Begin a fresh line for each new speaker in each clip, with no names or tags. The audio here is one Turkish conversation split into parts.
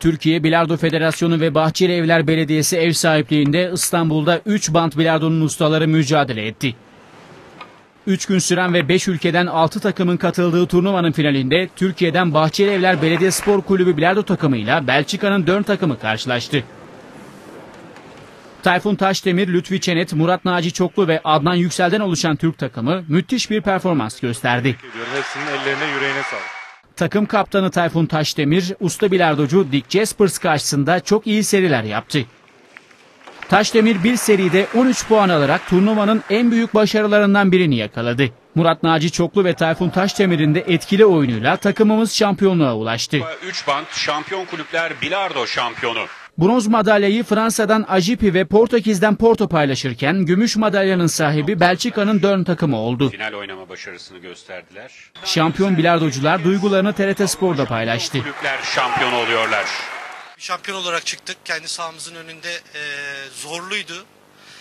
Türkiye Bilardo Federasyonu ve Bahçeli Evler Belediyesi ev sahipliğinde İstanbul'da 3 bant bilardonun ustaları mücadele etti. 3 gün süren ve 5 ülkeden 6 takımın katıldığı turnuvanın finalinde Türkiye'den Bahçeli Evler Belediye Spor Kulübü bilardo takımıyla Belçika'nın Dörn takımı karşılaştı. Tayfun Taşdemir, Lütfi Çenet, Murat Naci Çoklu ve Adnan Yüksel'den oluşan Türk takımı müthiş bir performans gösterdi.
Hepsinin ellerine yüreğine sağlık.
Takım kaptanı Tayfun Taşdemir, usta bilardocu Dick Jaspers karşısında çok iyi seriler yaptı. Taşdemir bir seride 13 puan alarak turnuvanın en büyük başarılarından birini yakaladı. Murat Naci Çoklu ve Tayfun Taşdemir'in de etkili oyunuyla takımımız şampiyonluğa ulaştı.
3 bant şampiyon kulüpler bilardo şampiyonu.
Bronz madalyayı Fransa'dan Ajipi ve Portekiz'den Porto paylaşırken gümüş madalyanın sahibi Belçika'nın Dörn takımı oldu.
Final oynama başarısını gösterdiler.
Şampiyon bilardocular duygularını TRT Spor'da paylaştı.
Kulüpler şampiyon oluyorlar.
Şampiyon olarak çıktık. Kendi sahamızın önünde e, zorluydu.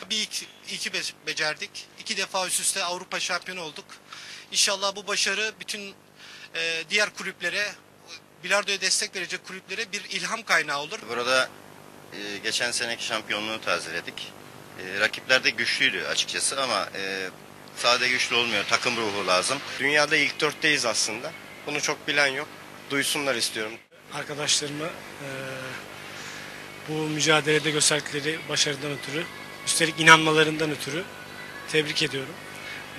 Bir iki, iki be- becerdik. İki defa üst üste Avrupa şampiyonu olduk. İnşallah bu başarı bütün e, diğer kulüplere, bilardoya destek verecek kulüplere bir ilham kaynağı olur.
Burada geçen seneki şampiyonluğu tazeledik. E, rakipler de güçlüydü açıkçası ama e, sade güçlü olmuyor. Takım ruhu lazım.
Dünyada ilk dörtteyiz aslında. Bunu çok bilen yok. Duysunlar istiyorum.
arkadaşlarımı eee, bu mücadelede gösterdikleri başarıdan ötürü, üstelik inanmalarından ötürü tebrik ediyorum.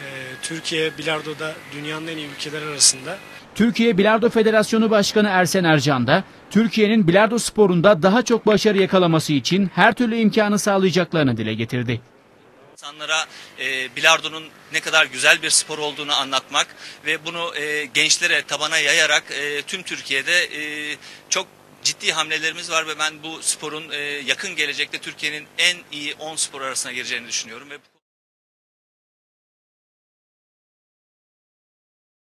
Eee, Türkiye bilardoda dünyanın en iyi ülkeler arasında.
Türkiye Bilardo Federasyonu Başkanı Ersen Ercan da Türkiye'nin bilardo sporunda daha çok başarı yakalaması için her türlü imkanı sağlayacaklarını dile getirdi.
İnsanlara e, bilardonun ne kadar güzel bir spor olduğunu anlatmak ve bunu e, gençlere tabana yayarak e, tüm Türkiye'de e, çok ciddi hamlelerimiz var ve ben bu sporun e, yakın gelecekte Türkiye'nin en iyi 10 spor arasına gireceğini düşünüyorum ve